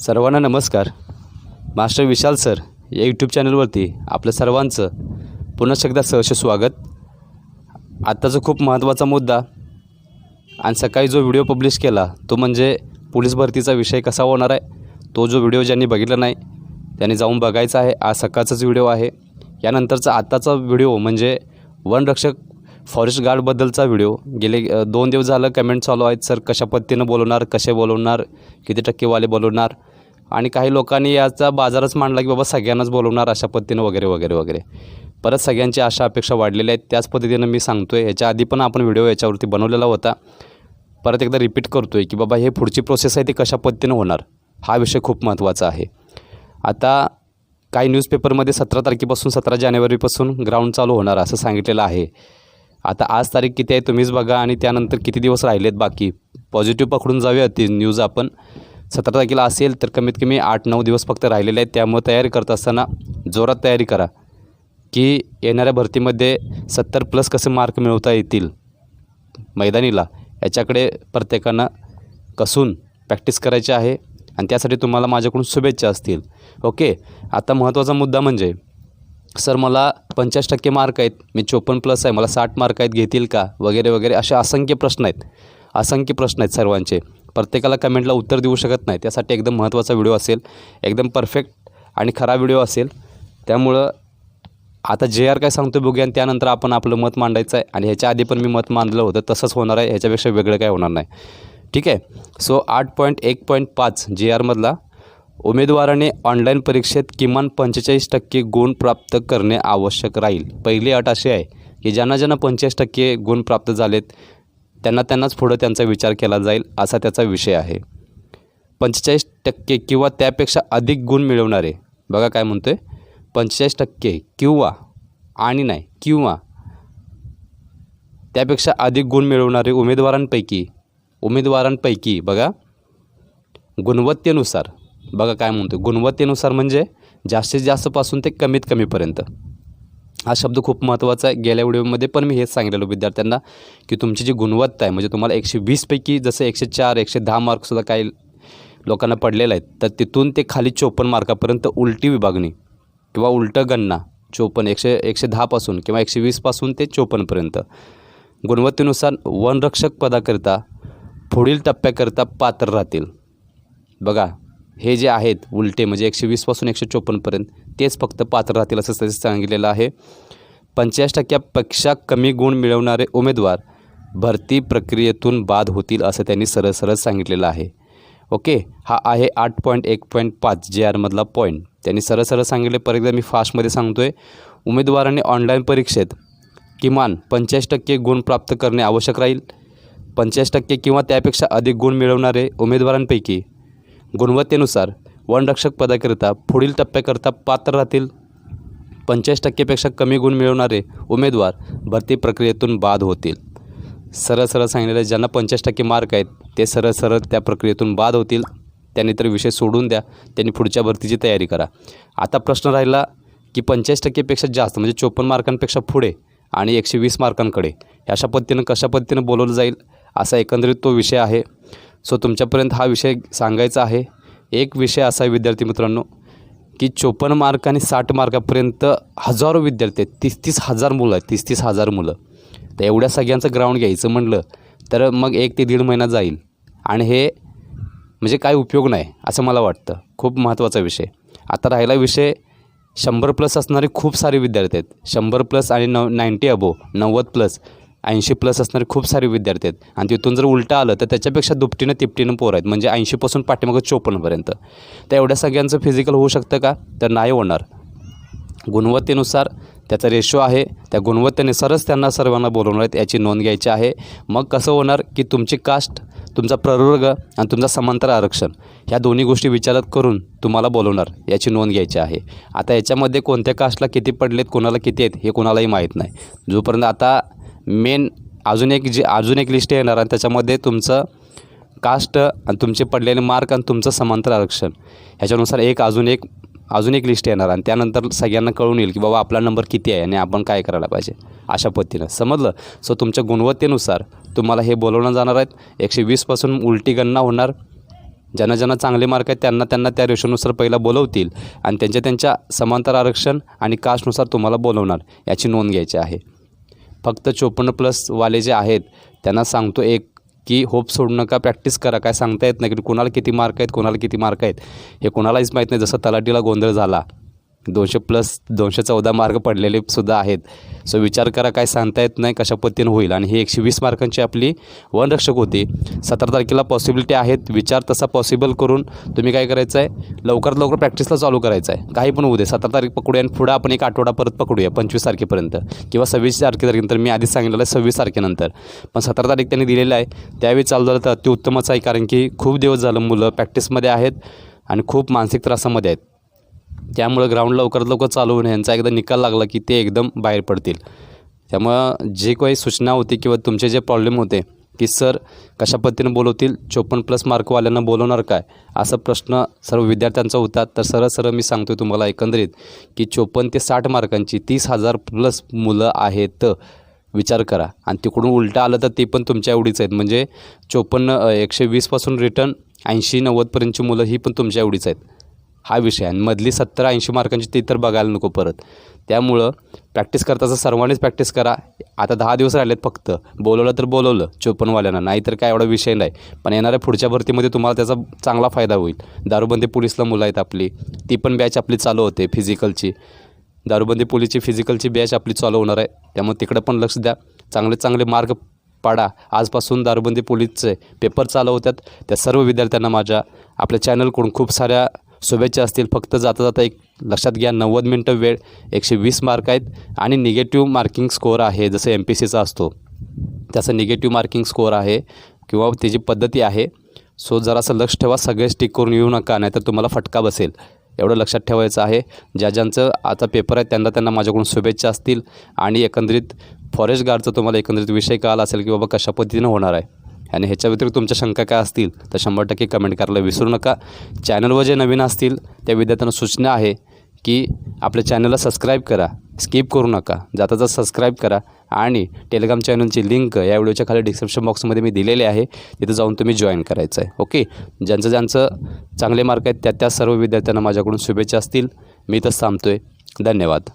सर्वांना नमस्कार. Master Vishal sir या यूट्यूब चॅनलवरती आपलं सर्वांचं पुन्हा एकदा सहर्ष स्वागत. आत्ताचा खूप महत्त्वाचा मुद्दा आणि सकाळी जो व्हिडिओ पब्लिश केला तो म्हणजे पोलीस भरतीचा विषय कसा होणार आहे? तो जो व्हिडिओ ज्यांनी बघितला नाही त्यांनी जाऊन बघायचा आहे. आज सकाळचाच व्हिडिओ आहे. यानंतरचा आत्ताचा व्हिडिओ म्हणजे वनरक्षक फॉरेस्ट गार्डबद्दलचा व्हिडिओ गेले दोन दिवस झालं कमेंट चालू आहेत. सर कशा पद्धतीनं बोलवणार कसे बोलवणार किती टक्केवाले बोलवणार आणि काही लोकांनी याचा बाजारच मांडला की बाबा सगळ्यांनाच बोलवणार अशा पद्धतीनं वगैरे वगैरे वगैरे. परत सगळ्यांची आशा अपेक्षा वाढलेल्या आहेत. त्याच पद्धतीनं मी सांगतो आहे ह्याच्या आधी पण आपण व्हिडिओ याच्यावरती बनवलेला होता. परत एकदा रिपीट करतो आहे की बाबा हे पुढची प्रोसेस आहे ती कशा पद्धतीनं होणार? हा विषय खूप महत्त्वाचा आहे. आता काही न्यूजपेपरमध्ये सतरा तारखेपासून सतरा जानेवारीपासून ग्राउंड चालू होणार असं सांगितलेलं आहे. आता आज तारीख किती आहे तुम्हीच बघा आणि त्यानंतर किती दिवस राहिलेत बाकी? पॉझिटिव्ह पकडून जाऊया ती न्यूज आपण. सतरा तारखेला असेल तर कमीत कमी आठ नऊ दिवस फक्त राहिलेले आहेत. त्यामुळे तयारी करत असताना जोरात तयारी करा की येणाऱ्या भरतीमध्ये सत्तर प्लस कसे मार्क मिळवता येतील मैदानीला. याच्याकडे प्रत्येकानं कसून प्रॅक्टिस करायची आहे आणि त्यासाठी तुम्हाला माझ्याकडून शुभेच्छा असतील. ओके आता महत्त्वाचा मुद्दा म्हणजे सर मला पंचाळीस टक्के मार्क आहेत. मी चोपन्न प्लस आहे. मला साठ मार्क आहेत. घेतील का? वगैरे वगैरे असे असंख्य प्रश्न आहेत. असंख्य प्रश्न आहेत सर्वांचे. प्रत्येकाला कमेंटला उत्तर देऊ शकत नाही. त्यासाठी एकदम महत्त्वाचा व्हिडिओ असेल. एकदम परफेक्ट आणि खरा व्हिडिओ असेल. त्यामुळं आता जे आर काय सांगतो बघूया आणि त्यानंतर आपण आपलं मत मांडायचं आहे. आणि ह्याच्या आधी पण मी मत मांडलं होतं. तसंच होणार आहे. ह्याच्यापेक्षा वेगळं काय होणार नाही. ठीक आहे? सो आठ पॉईंट एक पॉईंट पाच जे आरमधला उमेदवाराने ऑनलाईन परीक्षेत किमान पंचेचाळीस टक्के गुण प्राप्त करणे आवश्यक राहील. पहिली अट अशी आहे की ज्यांना ज्यांना पंचेचाळीस टक्के गुण प्राप्त झालेत त्यांना त्यांनाच पुढं त्यांचा विचार केला जाईल असा त्याचा विषय आहे. पंचेचाळीस टक्के किंवा त्यापेक्षा अधिक गुण मिळवणारे बघा काय म्हणतो आहे पंचेचाळीस टक्के किंवा आणि नाही किंवा त्यापेक्षा अधिक गुण मिळवणारे उमेदवारांपैकी उमेदवारांपैकी बघा गुणवत्तेनुसार बघा काय म्हणतो गुणवत्तेनुसार म्हणजे जास्तीत जास्तपासून ते कमीत कमीपर्यंत. हा शब्द खूप महत्त्वाचा आहे. गेल्या व्हिडिओमध्ये पण मी हेच सांगितलेलो विद्यार्थ्यांना की तुमची जी गुणवत्ता आहे म्हणजे तुम्हाला एकशे वीसपैकी जसं एकशे चार एकशे दहा मार्कसुद्धा काही लोकांना पडलेलं आहेत तर तिथून ते खाली चोपन्न मार्कापर्यंत उलटी विभागणी किंवा उलटं गणना चोपन्न एकशे एकशे दहापासून किंवा एकशे वीसपासून ते चोपन्नपर्यंत गुणवत्तेनुसार वनरक्षक पदाकरिता पुढील टप्प्याकरिता पात्र राहतील. बघा हे जे आहेत उलटे म्हणजे एकशे वीसपासून एकशे चोपन्नपर्यंत तेच फक्त पात्र राहतील असं त्याचं सांगितलेलं आहे. पंचेचाळीस टक्क्यापेक्षा कमी गुण मिळवणारे उमेदवार भरती प्रक्रियेतून बाद होतील असं त्यांनी सरळ सरळ सांगितलेलं आहे. ओके हा आहे आठ पॉईंट एक पॉईंट पाच जे आरमधला पॉईंट. त्यांनी सरळ सरळ सांगितले परत एकदा मी फास्टमध्ये सांगतो आहे उमेदवाराने ऑनलाईन परीक्षेत किमान पंचेचाळीस टक्के गुण प्राप्त करणे आवश्यक राहील. पंचेचाळीस टक्के किंवा त्यापेक्षा अधिक गुण मिळवणारे उमेदवारांपैकी गुणवत्तेनुसार वनरक्षक पदाकरिता पुढील टप्प्याकरिता पात्र राहतील. पंचेचाळीस टक्केपेक्षा कमी गुण मिळवणारे उमेदवार भरती प्रक्रियेतून बाद होतील. सरळ सरळ सांगितलेलं ज्यांना पंचेचाळीस टक्के मार्क आहेत ते सरळ सरळ त्या प्रक्रियेतून बाद होतील. त्यांनी तर विषय सोडून द्या. त्यांनी पुढच्या भरतीची तयारी करा. आता प्रश्न राहिला की पंचेचाळीस टक्केपेक्षा जास्त म्हणजे चोपन्न मार्कांपेक्षा पुढे आणि एकशे वीस मार्कांकडे अशा पद्धतीनं कशा पद्धतीनं बोलवलं जाईल असा एकंदरीत तो विषय आहे. सो तुमच्यापर्यंत हा विषय सांगायचा आहे. एक विषय असा आहे विद्यार्थी मित्रांनो की चोपन्न मार्क आणि साठ मार्कापर्यंत हजारो विद्यार्थी आहेत. तीस तीस हजार मुलं आहेत. तीस तीस हजार मुलं. तर एवढ्या सगळ्यांचं ग्राउंड घ्यायचं म्हणलं तर मग एक ते दीड महिना जाईल. आणि हे म्हणजे काय उपयोग नाही असं मला वाटतं. खूप महत्त्वाचा विषय. आता राहिला विषय शंभर प्लस असणारे खूप सारे विद्यार्थी आहेत. शंभर प्लस आणि नव नाईंटी अबो नव्वद प्लस. ऐंशी प्लस असणारे खूप सारे विद्यार्थी आहेत. आणि तिथून जर उलटं आलं तर त्याच्यापेक्षा दुपटीनं तिपटीनं पोरं आहेत. म्हणजे ऐंशीपासून पाठीमागं चोपन्नपर्यंत. तर एवढ्या सगळ्यांचं फिजिकल होऊ शकतं का? तर नाही होणार. गुणवत्तेनुसार त्याचा रेशो आहे. त्या गुणवत्तेनुसारच त्यांना सर्वांना बोलवणार आहेत याची नोंद घ्यायची आहे. मग कसं होणार की तुमची कास्ट तुमचा प्रवर्ग आणि तुमचा समांतर आरक्षण ह्या दोन्ही गोष्टी विचारात करून तुम्हाला बोलवणार याची नोंद घ्यायची आहे. आता याच्यामध्ये कोणत्या कास्टला किती पडलेत कोणाला किती आहेत हे कोणालाही माहीत नाही. जोपर्यंत आता मेन अजून एक जी अजून एक लिस्ट येणार आणि त्याच्यामध्ये तुमचं कास्ट आणि तुमचे पडलेले मार्क आणि तुमचं समांतर आरक्षण. ह्याच्यानुसार एक अजून एक अजून एक लिस्ट येणार आणि त्यानंतर सगळ्यांना कळून येईल की बाबा आपला नंबर किती आहे आणि आपण काय करायला पाहिजे अशा पद्धतीनं. समजलं? सो तुमच्या गुणवत्तेनुसार तुम्हाला हे बोलवणं जाणार आहेत. एकशे वीसपासून उलटी गणना होणार. ज्यांना ज्यांना चांगले मार्क आहेत त्यांना त्यांना त्या रेशोनुसार पहिला बोलवतील आणि त्यांच्या त्यांच्या समांतर आरक्षण आणि कास्टनुसार तुम्हाला बोलवणार. याची नोंद घ्यायची आहे. फक्त चोपन्न प्लसवाले जे आहेत त्यांना सांगतो एक की होप सोडू नका प्रॅक्टिस करा. काय सांगता येत नाही की कोणाला किती मार्क आहेत कोणाला किती मार्क आहेत. हे कोणालाच माहीत नाही. जसं तलाटीला गोंधळ झाला दोनशे प्लस दोनशे चौदा मार्क पडलेले सुद्धा आहेत. सो विचार करा काय सांगता येत नाही कशा पद्धतीनं होईल. आणि ही एकशे वीस मार्कांची आपली वनरक्षक होती. सतरा तारखेला पॉसिबिलिटी आहेत. विचार तसा पॉसिबल करून तुम्ही काय करायचं आहे लवकरात लवकर प्रॅक्टिसला चालू करायचं आहे काही पण होऊ दे. सतरा तारीख पकडूया आणि पुढं आपण एक आठवडा परत पकडूया पंचवीस तारखेपर्यंत. किंवा सव्वीस तारखेनंतर मी आधीच सांगितलेलं आहे सव्वीस तारखेनंतर. पण सतरा तारीख त्यांनी दिलेलं आहे. त्यावेळी चालू झालं तर अतिउत्तमच आहे कारण की खूप दिवस झालं मुलं प्रॅक्टिसमध्ये आहेत आणि खूप मानसिक त्रासामध्ये आहेत. त्यामुळं ग्राउंड लवकरात लवकर चालू होऊन यांचा एकदा निकाल लागला की ते एकदम बाहेर पडतील. त्यामुळं जे काही सूचना होती किंवा तुमचे जे प्रॉब्लेम होते की सर कशा पद्धतीनं बोलवतील? चोपन्न प्लस मार्कवाल्यांना बोलवणार काय? असा प्रश्न सर्व विद्यार्थ्यांचा होता. तर सरळ सरळ मी सांगतो तुम्हाला एकंदरीत की चोपन्न ते साठ मार्कांची तीस हजार प्लस मुलं आहेत. विचार करा. आणि तिकडून उलटं आलं तर ते पण तुमच्या एवढीच आहेत. म्हणजे चोपन्न एकशे वीसपासून रिटर्न ऐंशी नव्वदपर्यंतची मुलं ही पण तुमच्या एवढीच आहेत. हा विषय आणि मधली सत्तर ऐंशी मार्कांची ती तर बघायला नको परत. त्यामुळं प्रॅक्टिस करताचं सर्वांनीच प्रॅक्टिस करा. आता दहा दिवस राहिलेत फक्त. बोलवलं तर बोलवलं चोपनवाल्यांना. नाही तर काय एवढा विषय नाही. पण येणाऱ्या पुढच्या भरतीमध्ये तुम्हाला त्याचा चांगला फायदा होईल. दारूबंदी पोलीसला मुलं आहेत आपली. ती पण बॅच आपली चालू होते फिजिकलची दारूबंदी पोलीसची फिजिकलची बॅच आपली चालू होणार आहे. त्यामुळे तिकडं पण लक्ष द्या. चांगले चांगले मार्क पाडा. आजपासून दारूबंदी पोलीसचे पेपर चालू होतात. त्या सर्व विद्यार्थ्यांना माझ्या आपल्या चॅनलकडून खूप साऱ्या शुभेच्छा असतील. फक्त जाता जाता एक लक्षात घ्या नव्वद मिनटं वेळ एकशे वीस मार्क आहेत आणि निगेटिव्ह मार्किंग स्कोअर आहे जसं एम पी सीचा असतो. त्याचं निगेटिव्ह मार्किंग स्कोअर आहे किंवा त्याची पद्धती आहे. सो जरासं लक्ष ठेवा सगळे स्टिक करून येऊ नका नाहीतर तुम्हाला फटका बसेल. एवढं लक्षात ठेवायचं आहे. ज्या ज्यांचं आता पेपर आहे त्यांना त्यांना माझ्याकडून शुभेच्छा असतील आणि एकंदरीत फॉरेस्ट गार्डचा तुम्हाला एकंदरीत विषय कळाला असेल की बाबा कशा पद्धतीनं होणार आहे. आणि ह्याच्या व्यतिरिक्त तुमच्या शंका काय असतील तर शंभर टक्के कमेंट करायला विसरू नका. चॅनलवर जे नवीन असतील त्या विद्यार्थ्यांना सूचना आहे की आपल्या चॅनलला सबस्क्राईब करा. स्किप करू नका. जाता जाता सबस्क्राईब करा. आणि टेलिग्राम चॅनलची लिंक या व्हिडिओच्या खाली डिस्क्रिप्शन बॉक्समध्ये मी दिलेली आहे. तिथं जाऊन तुम्ही जॉईन करायचं आहे ओके ज्यांचं ज्यांचं चांगले मार्क आहेत त्या त्या सर्व विद्यार्थ्यांना माझ्याकडून शुभेच्छा असतील. मी तर थांबतो आहे धन्यवाद.